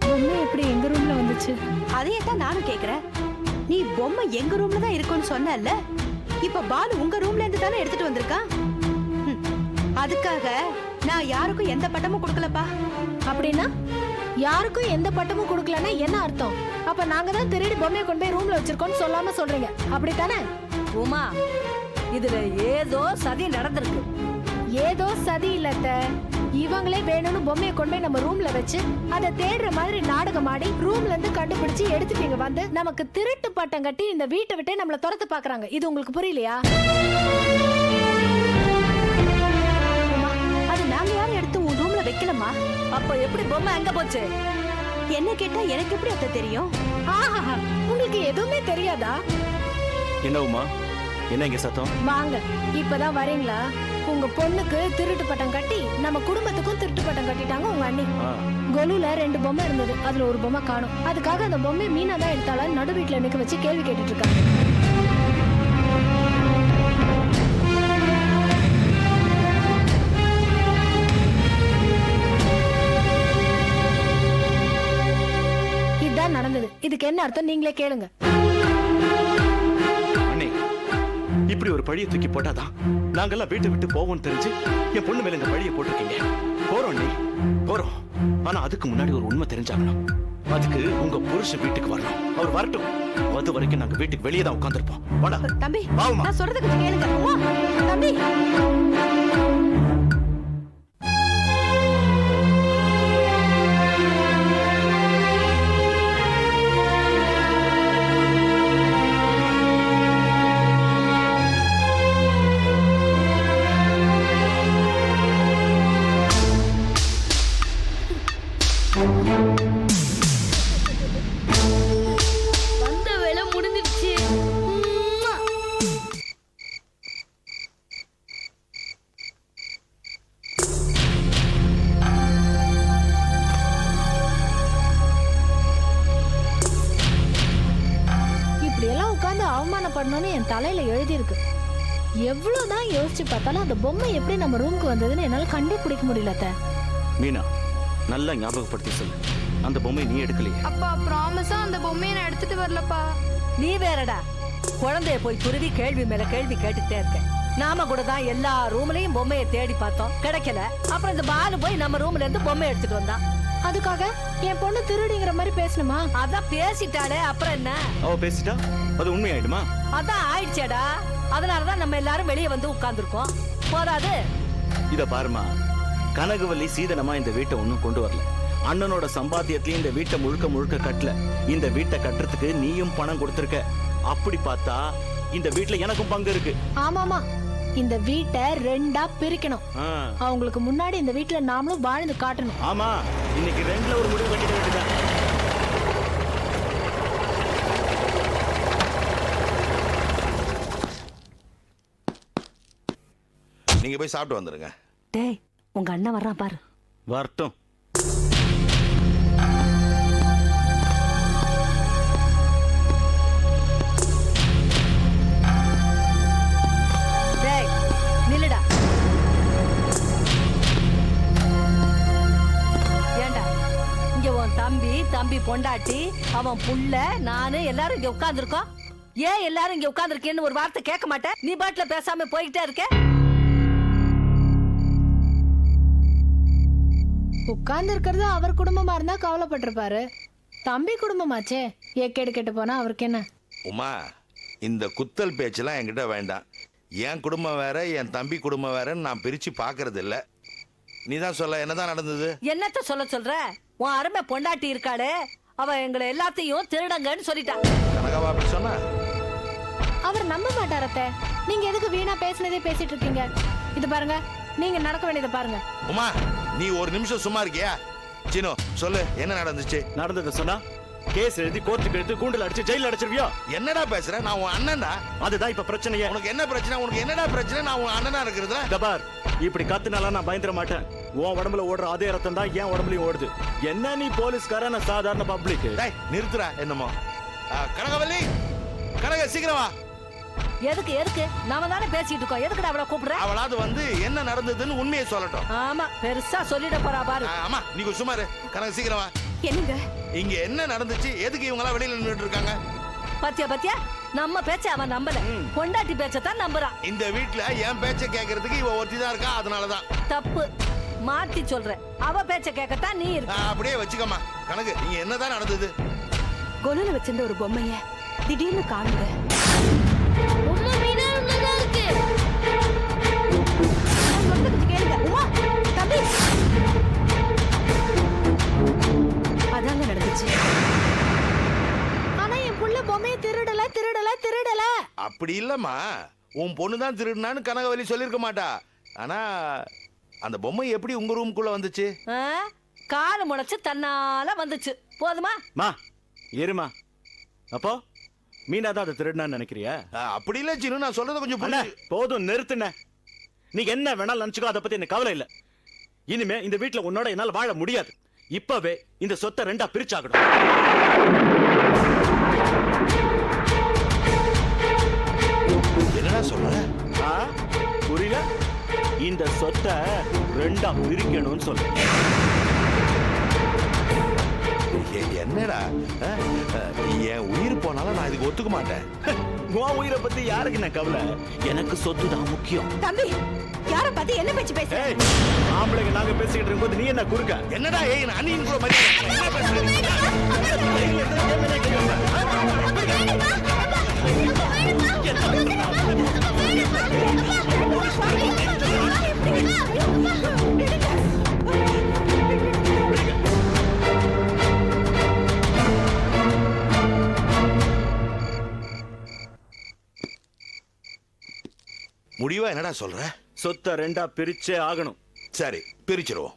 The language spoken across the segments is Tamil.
பொம்மை எப்படி எங்க ரூம்ல வந்துச்சு? அதையே தான் நானும் கேக்குறேன். நீ பொம்மை எங்க ரூம்ல தான் இருக்கும்னு சொன்னல்ல? இப்ப பாலு உங்க ரூம்ல இருந்து தானே எடுத்துட்டு வந்திருக்கான் அதுக்காக நான் யாருக்கும் எந்த பட்டமும் கொடுக்கலப்பா. அப்படின்னா? யாருக்கும் எந்த பட்டமும் கொடுக்கலன்னா என்ன அர்த்தம்? அப்ப நாங்க தான் திருடி பொம்மையை கொண்டு போய் ரூம்ல வச்சிருக்கோம்னு சொல்லாம சொல்றீங்க. அப்படித்தானே? உமா இதுல ஏதோ சதி நடந்திருக்கு. ஏதோ சதி இல்லத்த இவங்களே வேணும்னு பொம்மையை கொண்டு போய் நம்ம ரூம்ல வச்சு அதை தேடுற மாதிரி நாடகம் ஆடி ரூம்ல இருந்து கண்டுபிடிச்சு எடுத்துட்டீங்க வந்து நமக்கு திருட்டு பட்டம் கட்டி இந்த வீட்டை விட்டே நம்மள துரத்து பாக்குறாங்க இது உங்களுக்கு புரியலையா? அது நாங்க யாரும் எடுத்து உன் ரூம்ல வைக்கலமா அப்ப எப்படி பொம்மை அங்க போச்சு? என்ன கேட்டா எனக்கு எப்படி அத்த தெரியும்? உங்களுக்கு எதுவுமே தெரியாதா? என்ன உமா? என்ன இங்க சத்தம்? வாங்க இப்பதான் வரீங்களா? உங்க பொண்ணுக்கு திருட்டு பட்டம் கட்டி நம்ம குடும்பத்துக்கும் திருட்டு பட்டம் கட்டிட்டாங்க உங்க அண்ணி. கொலுல ரெண்டு பொம்மை இருந்தது அதுல ஒரு பொம்மை காணும். அதுக்காக அந்த பொம்மை மீனா தான் எடுத்தாளா? நடு வீட்டுல நிக்க வச்சு கேள்வி கேட்டுட்டு இருக்காங்க இதுதான் நடந்தது. இதுக்கு என்ன அர்த்தம்? நீங்களே கேளுங்க. இப்படி ஒரு பழிய தூக்கி போட்டாதான் நாங்கெல்லாம் வீட்டை விட்டு போவோம்னு தெரிஞ்சு என் பொண்ணு மேல இந்த பழிய போட்டிருக்கீங்க. போறோம் அண்ணே போறோம். ஆனா அதுக்கு முன்னாடி ஒரு உண்மை தெரிஞ்சாகணும். அதுக்கு உங்க புருஷன் வீட்டுக்கு வரணும். அவர் வரட்டும். அது வரைக்கும் நாங்க வீட்டுக்கு வெளியே தான் உட்காந்துருப்போம் வாடா. தம்பி நான் சொல்றது கேளுங்க. தம்பி. அவமானப்படணும்னு என் தலையில எழுதி இருக்கு எவ்வளவுதான் யோசிச்சு பார்த்தாலும் அந்த பொம்மை எப்படி நம்ம ரூமுக்கு வந்ததுன்னு என்னால கண்டுபிடிக்க முடியல அத்தை. மீனா நல்லா ஞாபகப்படுத்தி சொல்லு. அந்த பொம்மை நீ எடுக்கலையே. அப்பா ப்ராமிஸா அந்த பொம்மையை நான் எடுத்துட்டு வரலப்பா. நீ வேறடா. குழந்தைய போய் துருவி கேள்வி மேல கேள்வி கேட்டுட்டே இருக்க. நாம கூட தான் எல்லா ரூம்லயும் பொம்மையை தேடி பார்த்தோம். கிடைக்கல. அப்புறம் இந்த பாலு போய் நம்ம ரூம்ல இருந்து பொம்மை எடுத்துட்டு வந்தான். அதுக்காக என் பொண்ணு திருடிங்கிற மாதிரி பேசணுமா? அதான் பேசிட்டாளே அப்புறம் என்ன? அவ பேசிட்டா? அது உண்மையாயிடுமா? அதான் ஆயிடுச்சேடா. அதனாலதான் நம்ம எல்லாரும் வெளியே வந்து உட்கார்ந்துருக்கோம். போதாது. இத பாருமா. கனகவல்லி சீதனமா இந்த வீட்டை ஒண்ணும் கொண்டு வரல. அண்ணனோட சம்பாத்தியத்திலயும் இந்த வீட்டை முழுக்க முழுக்க கட்டல. இந்த வீட்டை கட்டுறதுக்கு நீயும் பணம் கொடுத்திருக்க. அப்படி பார்த்தா இந்த வீட்ல எனக்கும் பங்கு இருக்கு. ஆமாமா. இந்த வீட்டை ரெண்டா பிரிக்கணும். அவங்களுக்கு முன்னாடி இந்த வீட்டுல நாமளும் வாழ்ந்து காட்டணும். ஆமா இன்னைக்கு ரெண்டுல ஒரு முடிவு கட்டிட வேண்டியதான் நீங்க போய் சாப்பிட்டு வந்துருங்க. டேய் உங்க அண்ணன் வர்றான் பாரு. வரட்டும். பொண்டாட்டி அவன் புள்ள நானு எல்லாரும் இங்க உட்கார்ந்துருக்கோம். ஏன் எல்லாரும் இங்க உட்கார்ந்துருக்கேன்னு ஒரு வார்த்தை கேட்க மாட்டேன். நீ பாட்டுல பேசாம போய்கிட்டே இருக்க. உட்கார்ந்து இருக்கிறது அவர் குடும்பமா இருந்தா கவலைப்பட்டிருப்பாரு. தம்பி குடும்பமாச்சே? ஏக்கேடு கெட்டு போனா அவருக்கு என்ன? உமா இந்த குத்தல் பேச்செல்லாம் என்கிட்ட வேண்டாம். என் குடும்பம் வேற என் தம்பி குடும்பம் வேறன்னு நான் பிரிச்சு பார்க்கறது இல்ல நீ தான் சொல்ல என்னதான் நடந்தது? என்னத்த சொல்ல சொல்ற? உன் அருமை பொண்டாட்டி இருக்காளே. அவ எங்களை எல்லாத்தையும் திருடங்கன்னு சொல்லிட்டா. கனகாவா அப்படி சொன்னா? அவர் நம்ப மாட்டார் அத்தை. நீங்க எதுக்கு வீணா பேசினதே பேசிட்டு இருக்கீங்க? இது பாருங்க நீங்க நடக்க வேண்டியதை பாருங்க. உமா நீ ஒரு நிமிஷம் சும்மா இருக்கியா? சினோ சொல்லு என்ன நடந்துச்சு? நடந்ததை சொன்னா? கேஸ் எழுதி கோர்ட்டுக்கு எடுத்து கூண்டில் அடிச்சு ஜெயில அடைச்சிருவியா? என்னடா பேசுற? நான் உன் அண்ணன்டா. அதுதான் இப்ப பிரச்சனையே. உனக்கு என்ன பிரச்சனை? உனக்கு என்னடா பிரச்சனை? நான் உன் அண்ணனா இருக்கிறதுல தபார் இப்படி கத்துனால நான் பயந்துட மாட்டேன். உன் உடம்புல ஓடுற அதே ரத்தம் தான் என் உடம்புலயும் ஓடுது. என்ன நீ போலீஸ்கார நான் சாதாரண பப்ளிக் டேய் நிறுத்துறா என்னமோ. ஆ, கனகவல்லி கனக சீக்கிரம் எதுக்கு எதுக்கு? நாம தானே பேசிட்டு இருக்கோம். எதுக்குடா அவளை கூப்பிடுற? அவளாவது வந்து என்ன நடந்ததுன்னு உண்மையை சொல்லட்டும். ஆமா பெருசா சொல்லிட போறா பாரு. ஆ, அம்மா நீ இரு. கனக சீக்கிரம் வா. என்னங்க இங்க என்ன நடந்துச்சு எதுக்கு இவங்க எல்லாம் வெளியில நின்னுட்டு இருக்காங்க பாத்தியா பாத்தியா நம்ம பேச்ச அவன் நம்பல பொண்டாட்டி பேச்சத்தான் நம்புறான் இந்த வீட்ல என் பேச்ச கேக்குறதுக்கு இவ ஒருத்தி தான் இருக்கா அதனாலதான் தப்பு மாத்தி சொல்றேன் அவ பேச்ச கேட்கத்தான் நீ இருக்க அப்படியே வச்சுக்கம்மா கணக்கு இங்க என்னதான் நடந்தது கொலுல வச்சிருந்த ஒரு பொம்மைய திடீர்னு காணுங்க பொம்மை மீனா உள்ளதா இருக்கு கேளுங்க நடந்துச்சு ஆனா என் புள்ள பொம்மையை திருடல திருடல திருடல. அப்படி இல்லம்மா. உன் பொண்ணு தான் திருடுனான்னு கனகவலி சொல்லியிருக்க மாட்டா. ஆனா அந்த பொம்மை எப்படி உங்க ரூமுக்குள்ள வந்துச்சு? ஆ? காலு முளைச்சு தன்னால வந்துச்சு. போதுமா? மா இருமா அப்போ மீனா தான் அதை திருடினான்னு நினைக்கிறியா? ஆ, அப்படி இல்ல சின்னு நான் சொல்றத கொஞ்சம் அண்ணா புரிஞ்சு. போதும் நிறுத்துன நீ என்ன வேணாலும் நினைச்சுக்கோ அதை பத்தி எனக்கு கவலை இல்ல. இனிமே இந்த வீட்ல உன்னோட என்னால வாழ முடியாது. இப்பவே இந்த சொத்தை ரெண்டா பிரிச்சாகணும். என்னடா சொல்ற? புரியல? இந்த சொத்தை ரெண்டா பிரிக்கணும்னு சொல்ல. எ- என்னடா என் உயிர் போனாலும் நான் இதுக்கு ஒத்துக்க மாட்டேன் உன் உயிரை பத்தி யாருக்கு என்ன கவலை எனக்கு சொத்து தான் முக்கியம் தம்பி யார பார்த்து என்ன பேச்சு ஏய் ஆம்பளைங்க நாங்க பேசிக்கிட்டு இருக்கும்போது நீ என்ன குறுக்க என்னடா ஏய் நான் அண்ணியின் கூட மாதிரி என்ன பேசுறீங்க? முடிவா என்னடா சொல்ற? சொத்தை ரெண்டா பிரிச்சே ஆகணும். சரி பிரிச்சிருவோம்.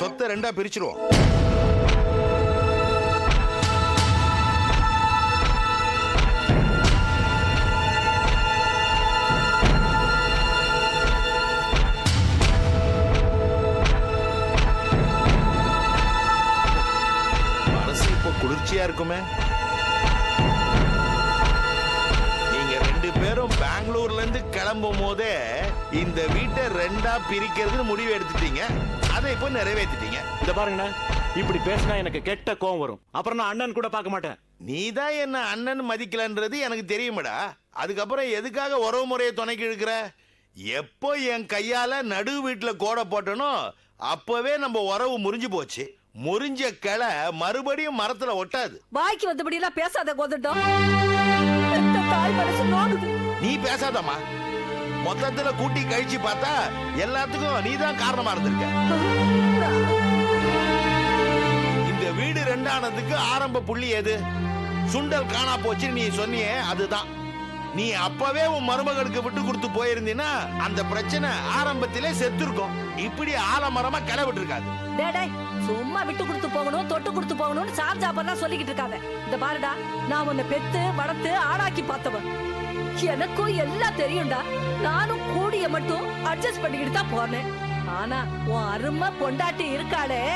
சொத்தை ரெண்டா பிரிச்சிருவோம். பிரிக்கிறதுன்னு முடிவு எடுத்துட்டீங்க. அதை இப்போ நிறைவேத்திட்டீங்க. இத பாருங்கண்ணா இப்படி பேசினா எனக்கு கெட்ட கோவம் வரும். அப்புறம் நான் அண்ணன் கூட பார்க்க மாட்டேன். நீ தான் என்ன அண்ணன் மதிக்கலன்றது எனக்கு தெரியுமடா? அதுக்கப்புறம் எதுக்காக உறவு முறையை துணைக்கு இழுக்கிற? எப்போ என் கையால நடு வீட்டுல கோடை போட்டனோ அப்பவே நம்ம உறவு முறிஞ்சு போச்சு. முறிஞ்ச கிளை மறுபடியும் மரத்துல ஒட்டாது. வாய்க்கு வந்தபடி எல்லாம் பேசாத கோதட்டம் நீ பேசாதம்மா. மொத்தத்துல கூட்டி கழிச்சு பார்த்தா எல்லாத்துக்கும் நீ தான் காரணமா இருந்திருக்க. இந்த வீடு ரெண்டானதுக்கு ஆரம்ப புள்ளி எது? சுண்டல் காணா போச்சு நீ சொன்னியே அதுதான். நீ அப்பவே உன் மருமகளுக்கு விட்டு கொடுத்து போயிருந்தீன்னா அந்த பிரச்சனை ஆரம்பத்திலே செத்துருக்கும். இப்படி ஆலமரமா கிளவிட்டு இருக்காது டேய், சும்மா விட்டு கொடுத்து போகணும் தொட்டு கொடுத்து போகணும்னு சார்ஜாப்பெல்லாம் சொல்லிக்கிட்டு இருக்காங்க இந்த பாருடா நான் உன்னை பெத்து வளர்த்து ஆளாக்கி பார்த்தவன். எனக்கும் எல்லாம் தெரியும்டா. நானும் கூடிய மட்டும் அட்ஜஸ்ட் பண்ணிக்கிட்டு தான் போனேன். ஆனா உன் அருமை பொண்டாட்டி இருக்காளே.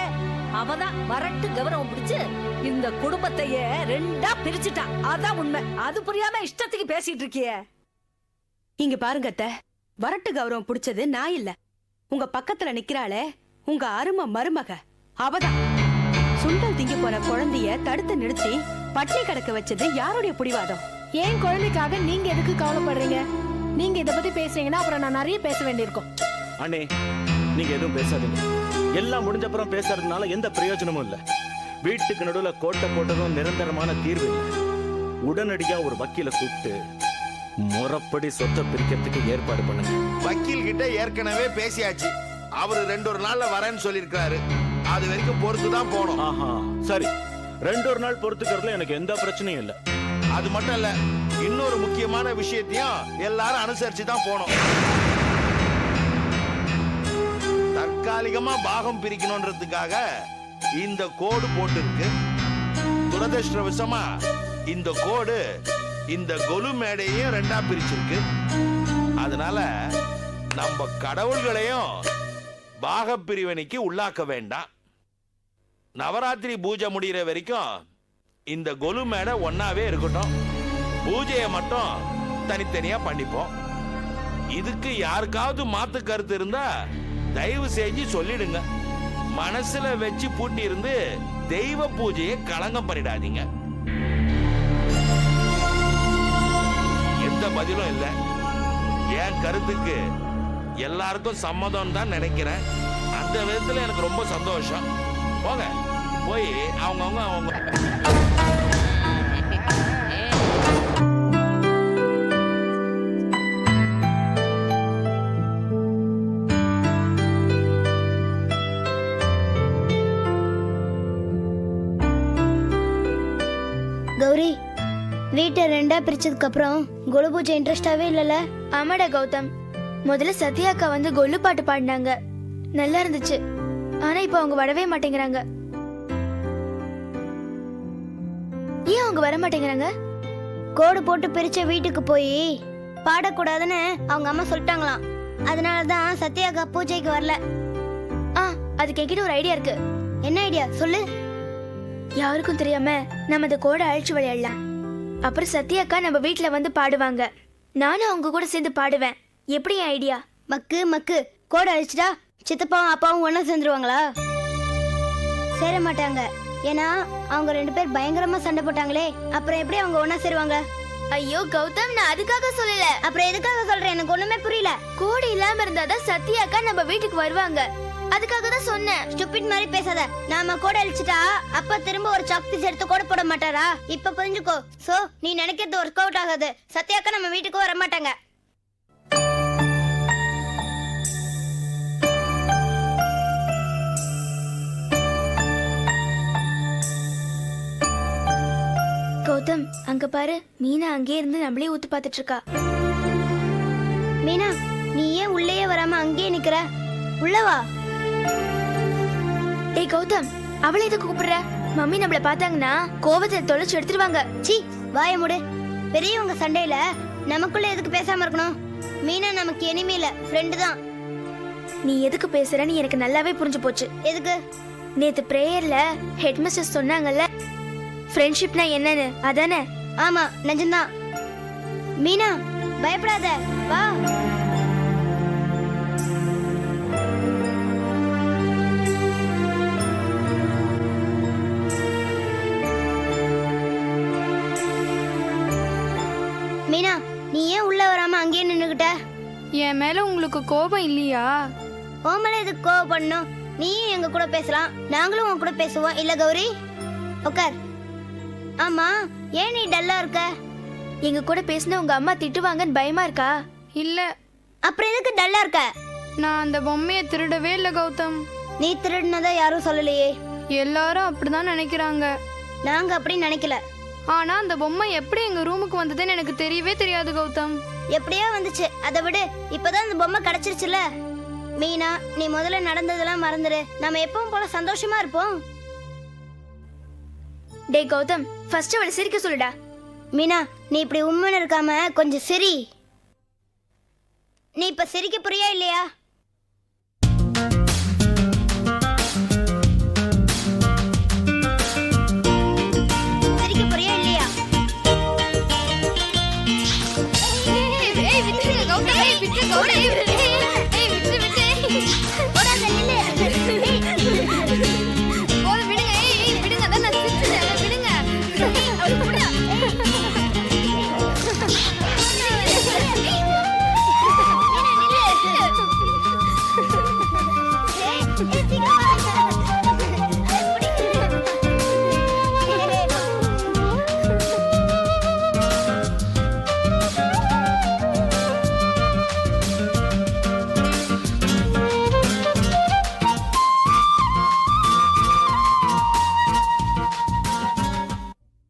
அவதான் வரட்டு கௌரவம் பிடிச்சு இந்த குடும்பத்தையே ரெண்டா பிரிச்சுட்டான் அதான் உண்மை. அது புரியாம இஷ்டத்துக்கு பேசிட்டு இருக்கியே. இங்க பாருங்க அத்த. வரட்டு கௌரவம் பிடிச்சது நான் இல்ல. உங்க பக்கத்துல நிக்கிறாளே உங்க அருமை மருமக. அவதான். சுண்டல் திங்க போற குழந்தைய தடுத்து நிறுத்தி பட்டினி கிடக்க வச்சது யாருடைய பிடிவாதம்? ஏன் குழந்தைக்காக நீங்க எதுக்கு கவலைப்படுறீங்க? நீங்க இத பத்தி பேசுறீங்கன்னா அப்புறம் நான் நிறைய பேச வேண்டியிருக்கும். அண்ணே நீங்க எதுவும் பேசாதீங்க. எல்லாம் முடிஞ்ச அப்புறம் பேசுறதுனால எந்த பிரயோஜனமும் இல்ல. வீட்டுக்கு நடுவுல கோட்டை போட்டதும் நிரந்தரமான தீர்வு இல்ல. உடனடியா ஒரு வக்கீல கூப்பிட்டு முறப்படி சொத்தை பிரிக்கிறதுக்கு ஏற்பாடு பண்ணுங்க. வக்கீல் கிட்ட ஏற்கனவே பேசியாச்சு. அவரு ரெண்டு ஒரு நாள்ல வரேன்னு சொல்லியிருக்காரு அது வரைக்கும் பொறுத்து தான் போகணும். ஆஹா சரி. ரெண்டு ஒரு நாள் பொறுத்துக்கிறதுல எனக்கு எந்த பிரச்சனையும் இல்ல. அது மட்டும் இல்ல இன்னொரு முக்கியமான விஷயத்தையும் எல்லாரும் அனுசரிச்சு தான் போனோம். தற்காலிகமா பாகம் பிரிக்கணும்ன்றதுக்காக இந்த கோடு போட்டிருக்கு. துரதிருஷ்டவசமா இந்த கோடு இந்த கொலு மேடையையும் ரெண்டா பிரிச்சிருக்கு. அதனால நம்ம கடவுள்களையும் பாகப் பிரிவினைக்கு உள்ளாக்க வேண்டாம். நவராத்திரி பூஜை முடியிற வரைக்கும் இந்த கொலு மேடை ஒன்னாவே இருக்கட்டும். பூஜையை மட்டும் தனித்தனியா பண்ணிப்போம். இதுக்கு யாருக்காவது மாத்து கருத்து இருந்தா தயவு செஞ்சு சொல்லிடுங்க. மனசுல வச்சு பூட்டி இருந்து தெய்வ பூஜையை களங்கம் பண்ணிடாதீங்க. எந்த பதிலும் இல்லை. என் கருத்துக்கு எல்லாருக்கும் சம்மதம் தான் நினைக்கிறேன். அந்த விதத்துல எனக்கு ரொம்ப சந்தோஷம். போங்க. போய் அவங்கவுங்க அவங்க கௌரி வீட்டை ரெண்டா பிரிச்சதுக்கு அப்புறம் கொலு பூஜை இன்ட்ரெஸ்டாவே இல்லல? ஆமாடா கௌதம். முதல்ல சத்யா அக்கா வந்து கொல்லு பாட்டு பாடினாங்க. நல்லா இருந்துச்சு. ஆனா இப்போ அவங்க வரவே மாட்டேங்கிறாங்க. ஏன் அவங்க வர மாட்டேங்கிறாங்க கோடு போட்டு பிரிச்ச வீட்டுக்கு போய் பாடக்கூடாதுன்னு அவங்க அம்மா சொல்லிட்டாங்களாம். அதனால தான் சத்யா அக்கா பூஜைக்கு வரல. ஆ அதுக்கு என்கிட்ட ஒரு ஐடியா இருக்கு. என்ன ஐடியா? சொல்லு. யாருக்கும் தெரியாம நம்ம இந்த கோடை அழிச்சு விளையாடலாம். அப்புறம் சத்யாக்கா நம்ம வீட்ல வந்து பாடுவாங்க. நானும் அவங்க கூட சேர்ந்து பாடுவேன். எப்படி ஐடியா? மக்கு மக்கு. கோடை அழிச்சிட்டா சித்தப்பாவும் அப்பாவும் ஒண்ணா சேர்ந்துருவாங்களா? சேர மாட்டாங்க. ஏன்னா அவங்க ரெண்டு பேர் பயங்கரமா சண்டை போட்டாங்களே அப்புறம் எப்படி அவங்க ஒண்ணா சேருவாங்க? ஐயோ கௌதம் நான் அதுக்காக சொல்லல. அப்புறம் எதுக்காக சொல்றேன்? எனக்கு ஒண்ணுமே புரியல. கோடை இல்லாம இருந்தாதான் சத்யாக்கா நம்ம வீட்டுக்கு வருவாங்க. அதுக்காக தான் சொன்னேன். ஸ்டூபிட் மாதிரி பேசாத. நாம கூட அழிச்சிட்டா அப்பா திரும்ப ஒரு சாக் பீஸ் எடுத்து கூட போட மாட்டாரா? இப்ப புரிஞ்சுக்கோ. சோ நீ நினைக்கிறது ஒர்க் அவுட் ஆகாது. சத்யாக்கா நம்ம வீட்டுக்கு வர மாட்டாங்க. கௌதம் அங்க பாரு மீனா அங்கே இருந்து நம்மளே ஊத்து பார்த்துட்டு இருக்கா மீனா நீ ஏன் உள்ளேயே வராம அங்கேயே நிக்கிற? உள்ளவா டேய் கௌதம் அவளை எதுக்கு கூப்பிடுற? மம்மி நம்மள பார்த்தாங்கன்னா கோவத்தை தொலைச்சு எடுத்துருவாங்க. சி வாய மூடு. பெரியவங்க சண்டையில நமக்குள்ள எதுக்கு பேசாம இருக்கணும்? மீனா நமக்கு எனிமே ஃப்ரெண்டு தான். நீ எதுக்கு பேசுறன்னு எனக்கு நல்லாவே புரிஞ்சு போச்சு. எதுக்கு? நேத்து பிரேயர்ல ஹெட் மிஸ்டர் சொன்னாங்கல்ல ஃப்ரெண்ட்ஷிப்னா என்னன்னு? அதானே? ஆமா நிஜம்தான். மீனா பயப்படாத. வா. மீனா நீ ஏன் உள்ள வராம அங்கேயே நின்னுகிட்ட என் மேல உங்களுக்கு கோபம் இல்லையா? ஓமல எதுக்கு கோவப்படணும் நீயும் எங்க கூட பேசலாம். நாங்களும் உன் கூட பேசுவோம். இல்ல கௌரி? உட்கார் ஆமா ஏன் நீ டல்லா இருக்க? எங்க கூட பேசினா உங்க அம்மா திட்டுவாங்கன்னு பயமா இருக்கா? இல்ல. அப்புறம் எதுக்கு டல்லா இருக்க? நான் அந்த பொம்மையை திருடவே இல்லை கௌதம். நீ திருடினதா யாரும் சொல்லலையே. எல்லாரும் அப்படிதான் நினைக்கிறாங்க. நாங்க அப்படி நினைக்கல. ஆனா அந்த பொம்மை எப்படி எங்க ரூமுக்கு வந்ததுன்னு எனக்கு தெரியவே தெரியாது கௌதம். எப்படியோ வந்துச்சு. அதை விடு இப்பதான் இந்த பொம்மை கிடைச்சிருச்சுல. மீனா நீ முதல்ல நடந்ததெல்லாம் மறந்துடு நம்ம எப்பவும் போல சந்தோஷமா இருப்போம். டே கௌதம் ஃபர்ஸ்ட் அவளை சிரிக்க சொல்லுடா. மீனா நீ இப்படி உண்மைன்னு இருக்காம கொஞ்சம் சிரி. நீ இப்ப சிரிக்க புரியா இல்லையா?